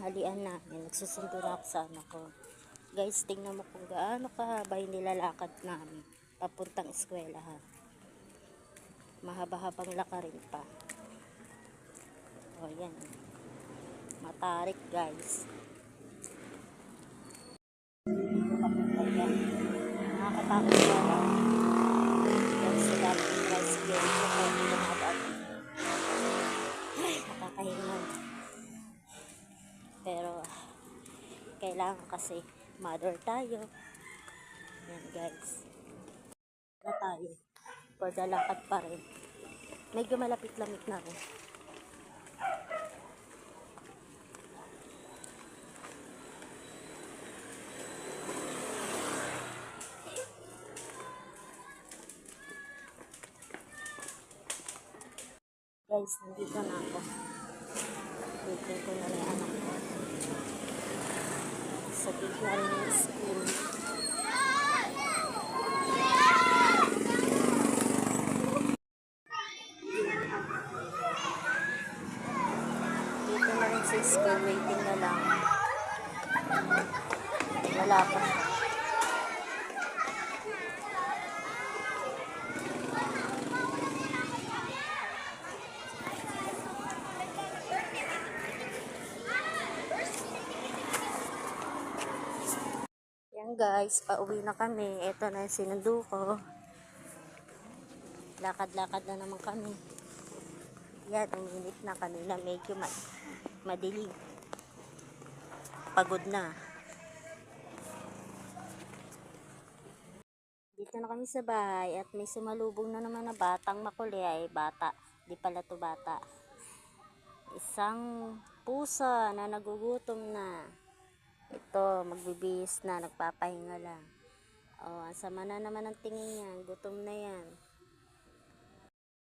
tanghalian namin. Nagsusundo na ako sa anak ko. Guys, tingnan mo kung gaano kahaba yung nilalakad namin. Papuntang eskwelahan. Mahaba-habang lakarin pa. O, yan. Matarik, guys. Papunta yan. Nakakatakot kailangan kasi mother tayo. Yan guys. Na tayo. Paglalakad pa rin. Medyo malapit-lamit na rin. Guys, nandito na ako. Dito ko na rin anak ko. Sa gitna ng school. Dito na rin sa school, waiting na lang. Wala pa. Guys, pauwi na kami. Ito na yung sinundo ko. Lakad-lakad na naman kami. Yan, uminit na kanina. Medyo ma madilim. Pagod na. Dito na kami sa bahay at may sumalubong na naman na batang makuli ay bata. Di pala to bata. Isang pusa na nagugutom na. Ito, magbibihis na, nagpapahinga lang. Oh, ang sama na naman ang tingin niya. Gutom na yan.